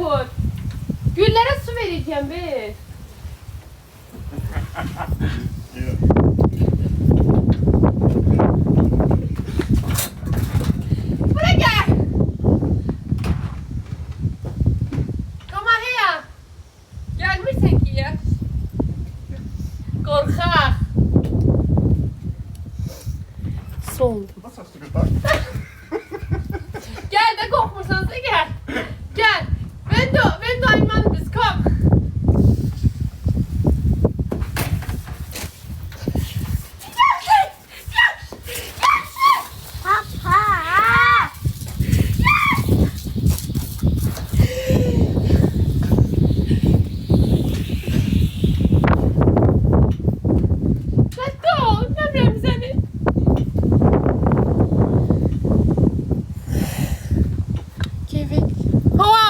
kur. Güllere su vereceğim be. Buraya gel. Kama heya. Gelmişsin ki ya. Korkak. Soldu. Was hast? เพราะว่า